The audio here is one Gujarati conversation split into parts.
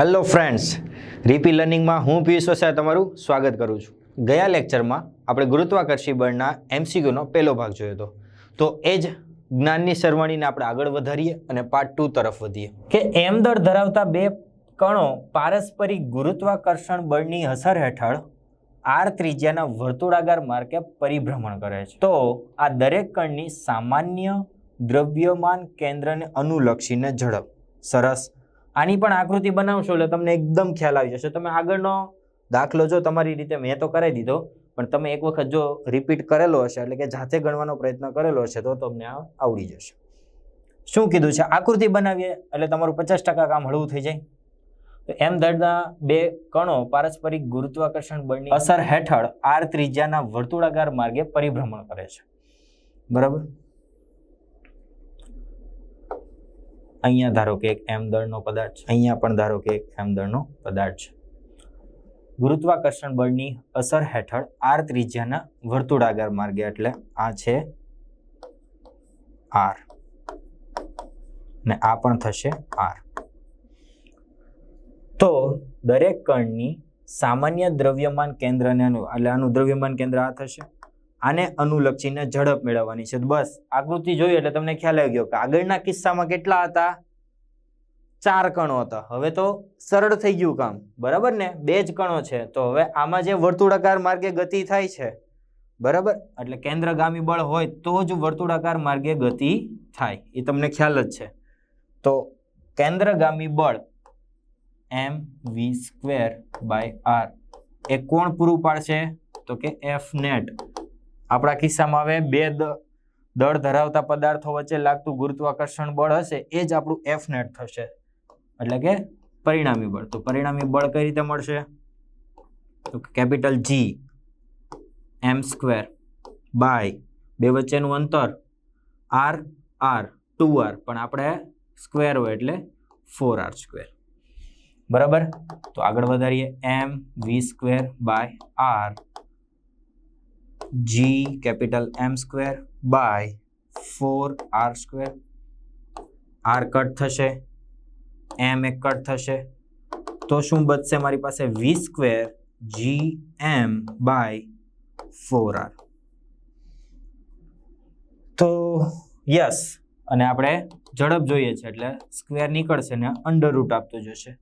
હેલો ફ્રેન્ડ્સ રીપી લર્નિંગમાં હું પિયુષ વસાય તમારું સ્વાગત કરું છું. ગયા લેક્ચરમાં આપણે ગુરુત્વાકર્ષી બળના એમસીક્યુનો પહેલો ભાગ જોયો હતો. તો એ જ જ્ઞાનની સરવાણીને આપણે આગળ વધારીએ અને પાર્ટ ટુ તરફ વધીએ. કે એમ દળ ધરાવતા બે કણો પારસ્પરિક ગુરુત્વાકર્ષણ બળની અસર હેઠળ આર ત્રિજ્યાના વર્તુળાકાર માર્ગે પરિભ્રમણ કરે છે. તો આ દરેક કણની સામાન્ય દ્રવ્યમાન કેન્દ્રને અનુલક્ષીને ઝડપ. સરસ. આની પણ આકૃતિ બનાવશો એટલે તમને એકદમ ખ્યાલ આવી જશે. તમે આગળનો દાખલો જો તમારી રીતે મેં તો કરાવી દીધો, પણ તમે એક વખત જો રિપીટ કરેલો હશે, એટલે કે જાતે ગણવાનો પ્રયત્ન કરેલો હશે, તો તમને આ આવડી જશે. શું કીધું છે? આકૃતિ બનાવીએ, એટલે તમારું પચાસ ટકા કામ હળવું થઈ જાય. તો એમ દળના બે કણો પારસ્પરિક ગુરુત્વાકર્ષણ બળની અસર હેઠળ આર ત્રિજ્યાના વર્તુળાકાર માર્ગે પરિભ્રમણ કરે છે. બરાબર? અહીંયા ધારો કે એક એમ દળનો પદાર્થ છે. અહીંયા પણ ધારો કે એક એમ દળનો પદાર્થ છે. ગુરુત્વાકર્ષણ બળની અસર હેઠળ આર ત્રિજ્યાના વર્તુળાકાર માર્ગે એટલે આ છે આર ને આ પણ થશે આર તો દરેક કણની સામાન્ય દ્રવ્યમાન કેન્દ્રને એટલે આનું દ્રવ્યમાન કેન્દ્ર આ થશે. આને અનુલક્ષીને ઝડપ મેળવવાની છે. બસ, આકૃતિ જોઈએ એટલે તમને ખ્યાલ આવી ગયો કે આગળના કિસ્સામાં કેટલા હતા? ચાર કણો હતા. હવે તો સરળ થઈ ગયું કામ. બરાબર ને? બે જ કણો છે. તો હવે આમાં જે વર્તુળાકાર માર્ગે ગતિ થાય છે, બરાબર? એટલે કેન્દ્રગામી બળ હોય તો જ વર્તુળાકાર માર્ગે ગતિ થાય. એ તમને ખ્યાલ જ છે. તો કેન્દ્રગામી બળ m v square by r. એ કોણ પૂરું પાડશે? તો કે એફ નેટ. આપણા કિસ્સામાં હવે બે દળ ધરાવતા પદાર્થો વચ્ચે લાગતું ગુરુત્વાકર્ષણ બળ હશે, એ જ આપણું એફ નેટ થશે. એટલે કે પરિણામી બળ. તો પરિણામી બળ કઈ રીતે મળશે? તો capital G m square by બે વચ્ચેનું અંતર આર આર ટુ આર પણ આપણે સ્ક્વેર હોય એટલે ફોર આર સ્ક્વેર બરાબર? તો આગળ વધારીએ. M v square by r G capital m square by four r square r cut થશે. એમ એક કટ થશે. તો શું બચશે મારી પાસે v square G m by four r તો યસ અને આપણે ઝડપ જોઈએ છે એટલે સ્ક્વેર નીકળશે ને અંડર રૂટ આપતો જશે.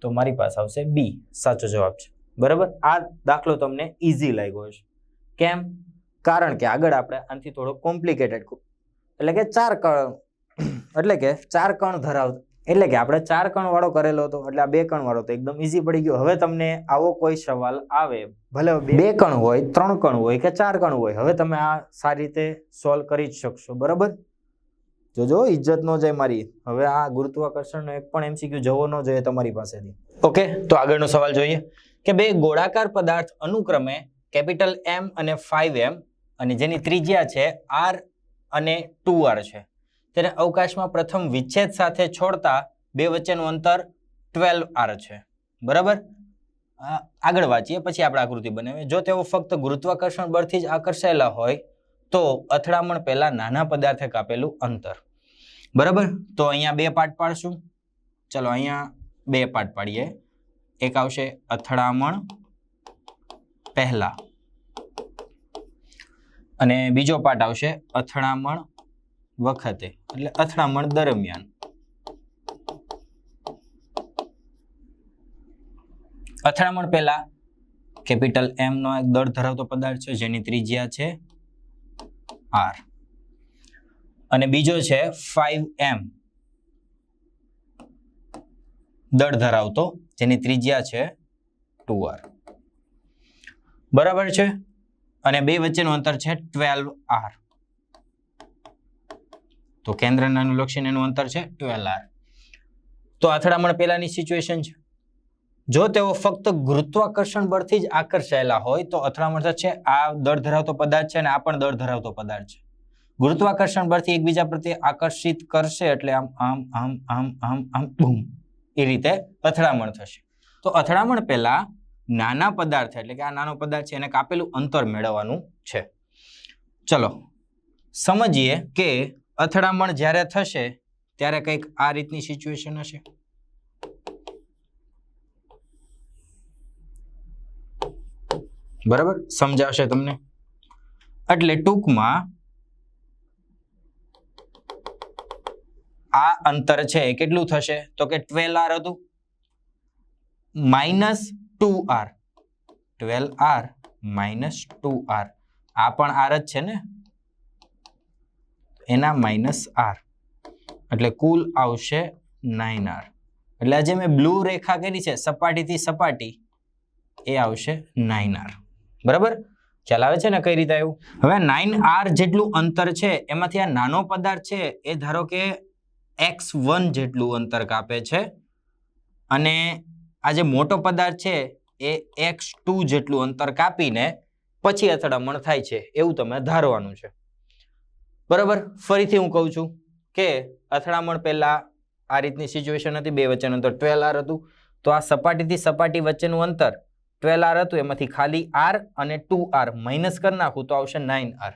તો મારી પાસે આવશે બી સાચો જવાબ છે. બરાબર? આ દાખલો તમને ઇઝી લાગ્યો હશે. કેમ? કારણ કે આગળ આપણે આનાથી થોડો કોમ્પ્લિકેટેડ એટલે કે ચાર કણ એટલે કે ચાર કણ ધરાવ એટલે કે આપણે ચાર કણવાળો કરેલો હતો એટલે આ બે કણવાળો તો એકદમ ઈઝી પડી ગયો. હવે તમને આવો કોઈ સવાલ આવે ભલે બે કણ હોય ત્રણ કણ હોય કે ચાર કણ હોય હવે તમે આ સારી રીતે સોલ્વ કરી જ શકશો બરાબર? જોજો ઇજ્જત નો જાય મારી. હવે આ ગુરુત્વાકર્ષણનો એક પણ એમસીક્યુ જવો ન જોઈએ તમારી પાસેથી. ઓકે તો આગળનો સવાલ જોઈએ. કે બે ગોળાકાર પદાર્થ અનુક્રમે કેપિટલ એમ અને ફાઈવ એમ અને જેની ત્રિજ્યા છે આર અને ટુ આર છે. તેને અવકાશમાં પ્રથમ વિચ્છેદ સાથે છોડતા બે વચ્ચેનું અંતર ટ્વેલ્વ આર છે. બરાબર? આગળ વાંચીએ, પછી આપણે આકૃતિ બનાવીએ. જો તેઓ ફક્ત ગુરુત્વાકર્ષણ બળથી જ આકર્ષાયેલા હોય, તો અથડામણ પહેલાં નાના પદાર્થે કાપેલું અંતર. બરાબર? તો અહીંયા બે પાર્ટ પાડશું. ચલો, અહીંયા બે પાર્ટ પાડીએ. એક આવશે અથડામણ પહેલા. અને બીજો પાર્ટ આવશે અથડામણ વખતે, એટલે અથડામણ દરમિયાન. અથડામણ પહેલા કેપિટલ એમ નો એક દળ ધરાવતો પદાર્થ છે, જેની ત્રિજ્યા છે આર અને બીજો છે ફાઈવ એમ દળ ધરાવતો, જેની ત્રિજ્યા છે ટુ આર બરાબર છે? અને બે વચ્ચેનું અંતર છે ટ્વેલ્વ આર તો કેન્દ્રને અનુલક્ષીને એનું અંતર છે ટ્વેલ્વ આર તો અથડામણ પહેલાની સિચ્યુએશન છે. જો તેઓ ફક્ત ગુરુત્વાકર્ષણ બળથી જ આકર્ષાયેલા હોય, તો અથડામણ થશે આ દળ ધરાવતો પદાર્થ છે અને આ પણ દળ ધરાવતો પદાર્થ છે. ગુરુત્વાકર્ષણ બળથી એકબીજા પ્રત્યે આકર્ષિત કરશે એટલે આમ આમ આમ આમ આમ આમ, બૂમ. એ રીતે અથડામણ થશે. તો અથડામણ પહેલા નાના પદાર્થ એટલે કે આ નાનો પદાર્થ છે એને કાપેલું અંતર મેળવવાનું છે. ચલો, સમજીએ કે અથડામણ જ્યારે થશે ત્યારે કંઈક આ રીતની સિચ્યુએશન હશે. બરાબર? સમજાવશે તમને? એટલે ટૂંકમાં આ અંતર છે કેટલું થશે? તો કે ટ્વેલ આર હતું. Minus two r. Twelve r minus two r. આ પણ આર જ છે ને? એના માઇનસ આર. એટલે કુલ આવશે નાઇન આર. એટલે આજે મેં બ્લુ રેખા કરી છે, સપાટીથી સપાટી, એ આવશે નાઇન આર. બરાબર? આવે છે ને કઈ રીતે આવ્યું? હવે નાઇન આર જેટલું અંતર છે, એમાંથી આ નાનો પદાર્થ છે, એ ધારો કે એક્સ વન જેટલું અંતર કાપે છે. અને આ જે મોટો પદાર્થ છે, એ એક્સ ટુ જેટલું અંતર કાપીને પછી અથડામણ થાય છે, એવું તમે ધારવાનું છે. બરાબર? ફરીથી હું કહું છું કે અથડામણ પહેલાં આ રીતની સિચ્યુએશન હતી, બે વચ્ચેનું અંતર ટ્વેલ આર હતું. તો આ સપાટીથી સપાટી વચ્ચેનું અંતર ટ્વેલ આર હતું, એમાંથી ખાલી આર અને ટુ આર માઇનસ કરી નાખું તો આવશે નાઇન આર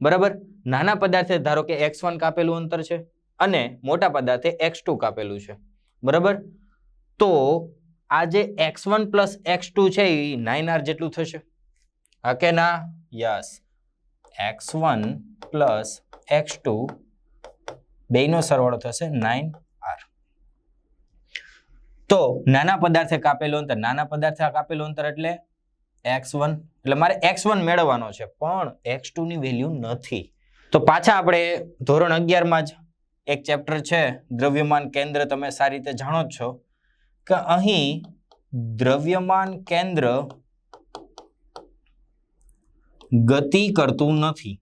બરાબર? નાના પદાર્થે ધારો કે એક્સ વન કાપેલું અંતર છે અને મોટા પદાર્થે એક્સ ટુ કાપેલું છે. બરાબર? તો આ જે x one plus x two છે એ નાઇન આર જેટલું થશે. હા કે ના? Yes. X one plus x two બેયનો સરવાળો થશે નાઇન આર. તો નાના પદાર્થે કાપેલું અંતર, નાના પદાર્થે કાપેલું અંતર એટલે એક્સ વન. એટલે મારે એક્સ વન મેળવવાનો છે, પણ એક્સ ટુની વેલ્યુ નથી. તો પાછા આપણે ધોરણ અગિયારમાં જ એક ચેપ્ટર છે, દ્રવ્યમાન કેન્દ્ર, તમે સારી રીતે જાણો જ છો. કે અહીં દ્રવ્યમાન કેન્દ્ર ગતિ કરતું નથી.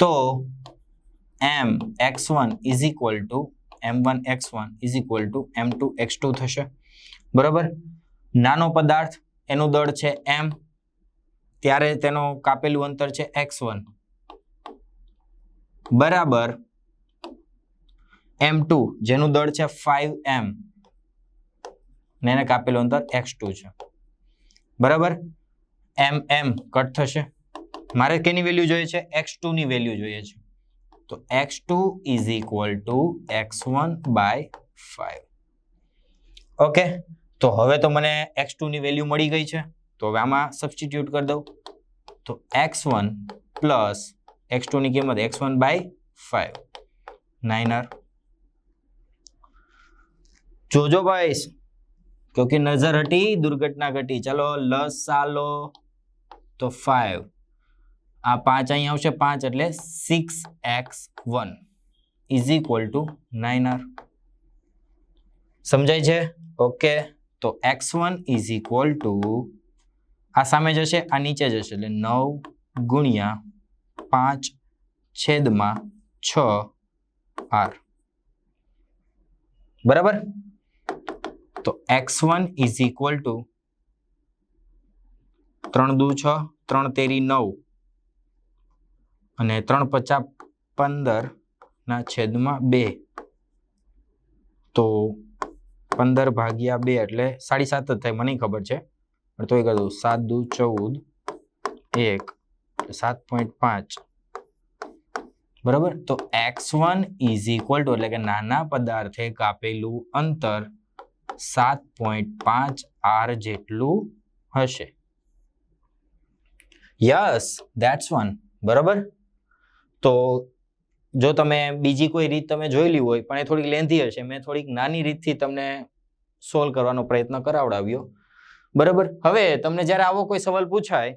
તો m x one is equal to m one x one is equal to m two x two થશે. બરાબર? નાનો પદાર્થ, એનું દળ છે એમ ત્યારે તેનો કાપેલું અંતર છે એક્સ વન બરાબર? એમ ટુ જેનું દળ છે ફાઈવ એમ ને એને કાપેલું અંતર એક્સ ટુ છે. બરાબર? એમ એમ કટ થશે. મારે કેની વેલ્યુ જોઈએ છે? એક્સ ટુની વેલ્યુ જોઈએ છે. તો x two is equal to x one by five okay તો હવે તો મને એક્સ ટુની વેલ્યુ મળી ગઈ છે. તો હવે આમાં સબસ્ટિટ્યુટ કરી દઉં. તો એક્સ વન પ્લસ એક્સ ટુની કિંમત x one by five nine r જોજો ભાઈ કે નજર હટી, દુર્ઘટના ઘટી. ચલો લસાલો સાલો. તો ફાઈવ આ પાંચ અહીં આવશે, પાંચ એટલે six x one is equal to nine r સમજાય છે? ઓકે. તો x one is equal to આ સામે જશે, આ નીચે જશે, એટલે નવ ગુણ્યા પાંચ છેદમાં છ આર બરાબર? તો x one is equal to ત્રણ દુ છ, ત્રણ તેરી નવ અને ત્રણ પચાસ પંદર ના છેદમાં બે. તો પંદર ભાગ્યા બે એટલે સાડી સાત જ થાય, મને ખબર છે. પણ તોય કરી દઉં સાત દુ ચૌદ એક સાત પોઈન્ટ પાંચ. બરાબર? તો x one is equal to એટલે કે નાના પદાર્થે કાપેલું અંતર સાત પોઈન્ટ પાંચ આર જેટલું હશે. યસ દેટ્સ વન બરાબર? તો જો તમે બીજી કોઈ રીત તમે જોયેલી હોય, પણ એ થોડીક લેન્ધી હશે. મેં થોડીક નાની રીતથી તમને સોલ્વ કરવાનો પ્રયત્ન કરાવડાવ્યો. બરાબર? હવે તમને જ્યારે આવો કોઈ સવાલ પૂછાય,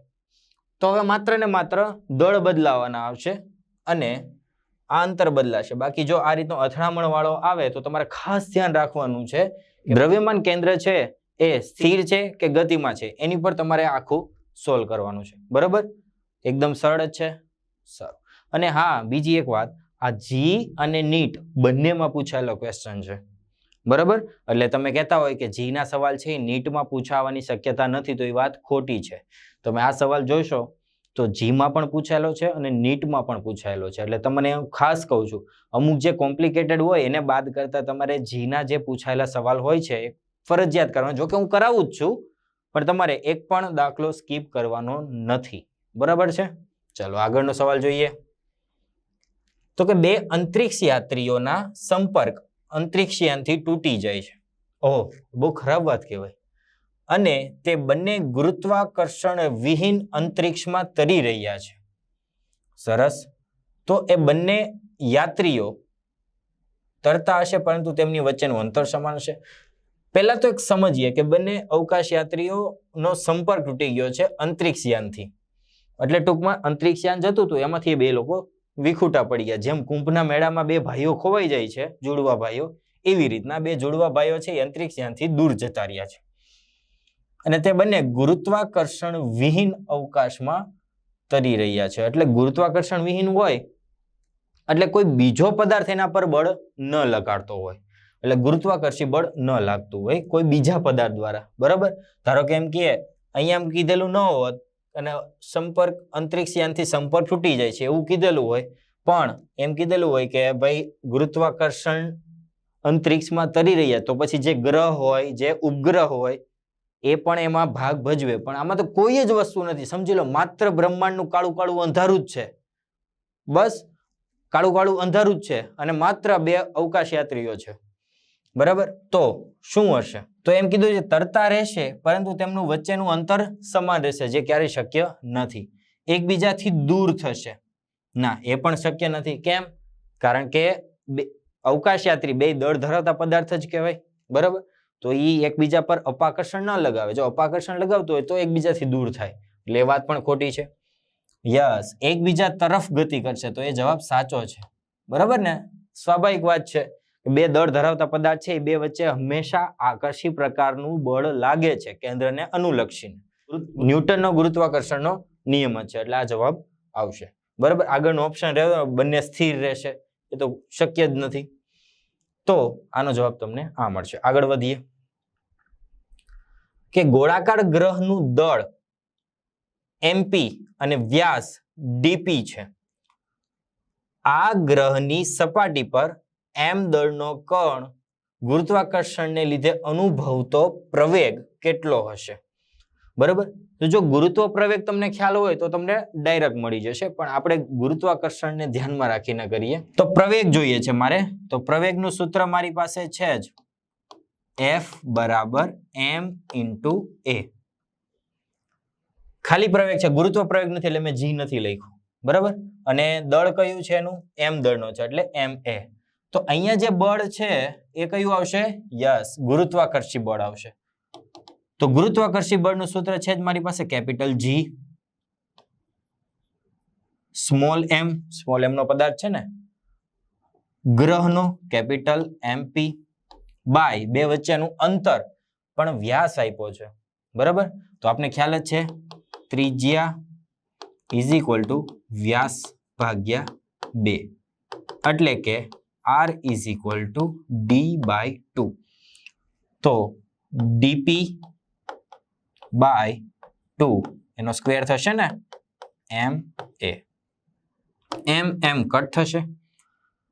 તો હવે માત્ર ને માત્ર દળ બદલાવાના આવશે અને આ અંતર બદલાશે. બાકી જો આ રીતનો અથડામણ વાળો આવે, તો તમારે ખાસ ધ્યાન રાખવાનું છે દ્રવ્યમાન કેન્દ્ર છે એ સ્થિર છે કે ગતિમાં છે? એની પર તમારે આખું સોલ્વ કરવાનું છે. બરાબર? એકદમ સરળ જ છે. સારું. અને હા બીજી એક વાત. આ જી અને નીટ બંનેમાં પૂછાયેલો ક્વેશ્ચન છે. બરાબર? એટલે તમે કહેતા હોય કે જીના સવાલ છે એ નીટમાં પૂછાવાની શક્યતા નથી તો એ વાત ખોટી છે. તમે આ સવાલ જોશો તો જીમાં પણ પૂછાયેલો છે અને નીટમાં પણ પૂછાયેલો છે. એટલે તમને હું ખાસ કહું છું, અમુક જે કોમ્પ્લિકેટેડ હોય એને બાદ કરતાં તમારે જીના જે પૂછાયેલા સવાલ હોય છે, એ ફરજિયાત કરવાનો. જો કે હું કરાવું જ છું, પણ તમારે એક પણ દાખલો સ્કીપ કરવાનો નથી. બરાબર છે? ચાલો, આગળનો સવાલ જોઈએ. તો કે બે અંતરિક્ષ યાત્રીઓના સંપર્ક અંતરિક્ષયાનથી તૂટી જાય છે. ઓહ, બહુ ખરાબ વાત કહેવાય. અને તે બંને ગુરુત્વાકર્ષણ વિહીન અંતરિક્ષમાં તરી રહ્યા છે. સરસ. તો એ બંને યાત્રીઓ તરતા હશે, પરંતુ તેમની વચ્ચેનું અંતર સમાન છે પહેલાં તો એક સમજીએ કે બંને અવકાશ યાત્રીઓનો સંપર્ક તૂટી ગયો છે અંતરિક્ષ યાનથી એટલે ટૂંકમાં અંતરિક્ષ યાન જતું હતું, એમાંથી બે લોકો વિખૂટા પડી ગયા. જેમ કુંભના મેળામાં બે ભાઈઓ ખોવાઈ જાય છે, જોડવા ભાઈઓ, એવી રીતના બે જોડવા ભાઈઓ છે એ અંતરિક્ષ યાનથી દૂર જતા રહ્યા છે. અને તે બંને ગુરુત્વાકર્ષણ વિહીન અવકાશમાં તરી રહ્યા છે. એટલે ગુરુત્વાકર્ષણ વિહીન હોય, એટલે કોઈ બીજો પદાર્થ એના પર બળ ન લગાડતો હોય. એટલે ગુરુત્વાકર્ષી બળ ન લાગતું હોય, કોઈ બીજા પદાર્થ દ્વારા. બરાબર? ધારો કે એમ કહે અહીંયા એમ કીધેલું ન હોત અને સંપર્ક, અંતરિક્ષ યાનથી સંપર્ક તૂટી જાય છે, એવું કીધેલું હોય, પણ એમ કીધેલું હોય કે ભાઈ, ગુરુત્વાકર્ષણ અંતરિક્ષમાં તરી રહ્યા, તો પછી જે ગ્રહ હોય, જે ઉપગ્રહ હોય એ પણ એમાં ભાગ ભજવે. પણ આમાં તો કોઈ જ વસ્તુ નથી. સમજી લો, માત્ર બ્રહ્માંડનું કાળું કાળું અંધારું જ છે. બસ, કાળું કાળું અંધારું જ છે અને માત્ર બે અવકાશ યાત્રીઓ છે. બરાબર? તો શું હશે? તો એમ કીધું છે, તરતા રહેશે, પરંતુ તેમનું વચ્ચેનું અંતર સમાન રહેશે, જે ક્યારેય શક્ય નથી. એકબીજાથી દૂર થશે. ના, એ પણ શક્ય નથી. કેમ? કારણ કે અવકાશ યાત્રી, બે દળ ધરાવતા પદાર્થ જ કહેવાય. બરાબર? તો એ એકબીજા પર અપાકર્ષણ ન લગાવે. જો અપાકર્ષણ લગાવતું હોય તો એકબીજાથી દૂર થાય. એટલે વાત પણ ખોટી છે. યસ, એકબીજા તરફ ગતિ કરશે તો એ જવાબ સાચો છે. બરાબર ને? સ્વાભાવિક વાત છે બે દળ ધરાવતા પદાર્થ છે, એ બે વચ્ચે હંમેશા આકર્ષી પ્રકારનું બળ લાગે છે, કેન્દ્રને અનુલક્ષીને. ન્યૂટનનો ગુરુત્વાકર્ષણનો નિયમ છે, એટલે આ જવાબ આવશે. બરાબર? આગળનો ઓપ્શન રહ્યો, બંને સ્થિર રહેશે. એ તો શક્ય જ નથી. તો આનો જવાબ તમને આ મળશે. આગળ વધીએ. કે ગોળાકાર ગ્રહનું દળ એમપી અને વ્યાસ ડીપી છે. આ ગ્રહની સપાટી પર એમ દળનો કણ ગુરુત્વાકર્ષણને લીધે અનુભવતો પ્રવેગ કેટલો હશે? બરાબર? તો જો ગુરુત્વ પ્રવેગ તમને ખ્યાલ હોય તો તમને ડાયરેક્ટ મળી જશે, પણ આપણે ગુરુત્વાકર્ષણને ધ્યાનમાં રાખીને કરીએ. તો પ્રવેગ જોઈએ છે મારે. તો પ્રવેગનું સૂત્ર મારી પાસે છે જ એફ બરાબર એમ ઇન્ટુ એ ખાલી પ્રવેગ છે, ગુરુત્વ પ્રયોગ નથી એટલે મેં જી નથી લખ્યું. બરાબર? અને દળ કયું છે એનું? એમ દળનો છે, એટલે એમ એ તો અહીંયા જે બળ છે, એ કયું આવશે? યસ, ગુરુત્વાકર્ષી બળ આવશે. તો ગુરુત્વાકર્ષી બળનું સૂત્ર છે જ મારી પાસે capital G small m small એમનો પદાર્થ છે ને? ગ્રહનો કેપિટલ એમપી બાય બે વચ્ચેનું અંતર પણ વ્યાસ આપ્યો છે. બરાબર? તો આપને ખ્યાલ જ છે. ત્રિજ્યા ઇઝ ઇક્વલ ટુ વ્યાસ ભાગ્યા બે. એટલે કે r is equal to d by two તો ડીપી બાય ટુ એનો સ્ક્વેર થશે ને એમ એ એમ એમ કટ થશે.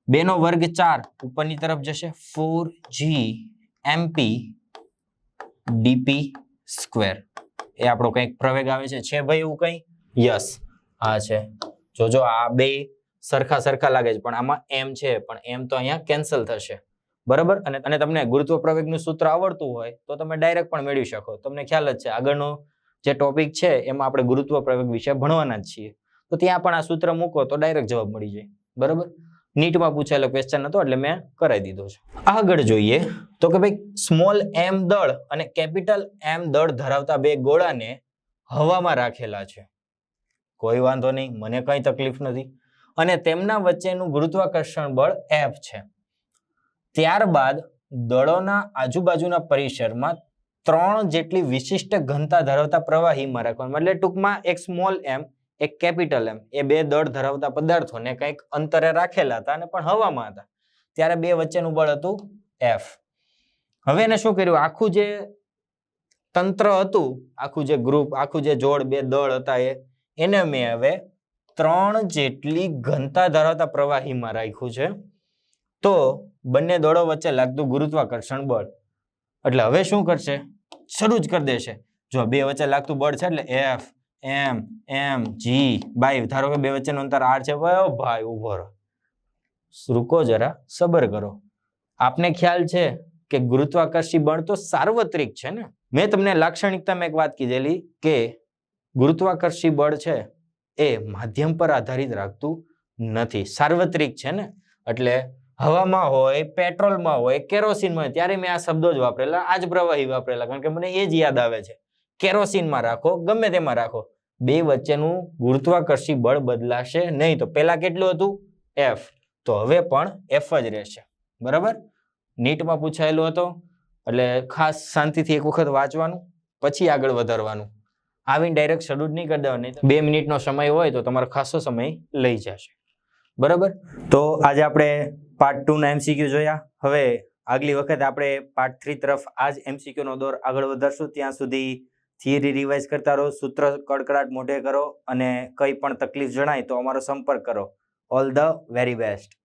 બેનો વર્ગ ચાર ઉપરની તરફ જશે. Four G mp dp square. એ આપણો કંઈક પ્રવેગ આવે છે. છે ભાઈ એવું કંઈ? યસ. હા છે. જોજો, આ બે સરખા સરખા લાગે છે, પણ આમાં એમ છે, પણ એમ તો અહીંયા કેન્સલ થશે. બરાબર? અને અને તમને ગુરુત્વ પ્રવેગનું સૂત્ર આવડતું હોય, તો તમે ડાયરેક્ટ પણ મેળવી શકો. તમને ખ્યાલ જ છે, આગળનો જે ટોપિક છે, એમાં આપણે ગુરુત્વ પ્રવેગ વિશે ભણવાના જ છીએ. તો ત્યાં પણ આ સૂત્ર મૂકો તો ડાયરેક્ટ જવાબ મળી જાય. બરાબર? નીટમાં પૂછાયેલો ક્વેશ્ચન હતો, એટલે મેં કરાવી દીધો છે. આગળ જોઈએ તો કે ભાઈ સ્મોલ એમ દળ અને કેપિટલ એમ દળ ધરાવતા બે ગોળાને હવામાં રાખેલા છે. કોઈ વાંધો નહીં, મને કઈ તકલીફ નથી. અને તેમના વચ્ચેનું ગુરુત્વાકર્ષણ બળ એફ છે. ત્યારબાદ દળોના આજુબાજુના પરિસરમાં ત્રણ જેટલી વિશિષ્ટ ઘનતા ધરાવતા પ્રવાહીમાં રાખવાનું એટલે ટૂંકમાં એક સ્મોલ એમ એક કેપિટલ એમ. એ બે દળ ધરાવતા પદાર્થોને કંઈક અંતરે રાખેલા હતા અને પણ હવામાં હતા. ત્યારે બે વચ્ચેનું બળ હતું એફ હવે એને શું કર્યું? આખું જે તંત્ર હતું, આખું જે ગ્રુપ આખું જે જોડ, બે દળ હતા એ, એને મેં હવે ત્રણ જેટલી ઘનતા ધરાવતા પ્રવાહીમાં રાખ્યું છે. તો બંને દળો વચ્ચે લાગતું ગુરુત્વાકર્ષણ બળ. એટલે હવે શું કરશે? શરૂ જ કરી દેશે. જો બે વચ્ચે લાગતું બળ છે એટલે F M M G by ધારો કે બે વચ્ચેનું અંતર આર છે, ભાઈ ભાઈ, ઊભો રહો. રૂકો જરા, સબર કરો. આપને ખ્યાલ છે કે ગુરુત્વાકર્ષી બળ તો સાર્વત્રિક છે ને? મેં તમને લાક્ષણિકતામાં એક વાત કીધેલી કે ગુરુત્વાકર્ષી બળ છે એ માધ્યમ પર આધારિત રાખતું નથી. સાર્વત્રિક છે ને? એટલે હવામાં હોય, પેટ્રોલમાં હોય, કેરોસીનમાં હોય, ત્યારે મેં આ શબ્દો જ વાપરેલા આ જ પ્રવાહી વાપરેલા. કારણ કે મને એ જ યાદ આવે છે. કેરોસીનમાં રાખો, ગમે તેમાં રાખો. બે વચ્ચેનું ગુરુત્વાકર્ષી બળ બદલાશે નહીં તો પહેલા કેટલું હતું? એફ તો હવે પણ એફ જ રહેશે. બરાબર? નીટમાં પૂછાયેલું હતો. એટલે ખાસ શાંતિથી એક વખત વાંચવાનું, પછી આગળ વધારવાનું. આવીને ડાયરેક્ટ શરૂ નહીં કરી દેવાનું બે મિનિટનો સમય હોય તો તમારો ખાસો સમય લઈ જશે. બરાબર? તો આજે આપણે પાર્ટ ટુના એમસીક્યુ જોયા. હવે આગલી વખત આપણે પાર્ટ થ્રી તરફ આ જ એમસીક્યુનો દોર આગળ વધારશું. ત્યાં સુધી થિયરી રિવાઇઝ કરતા રહો, સૂત્ર કડકડાટ મોઢે કરો અને કંઈ પણ તકલીફ જણાય તો અમારો સંપર્ક કરો. All the very best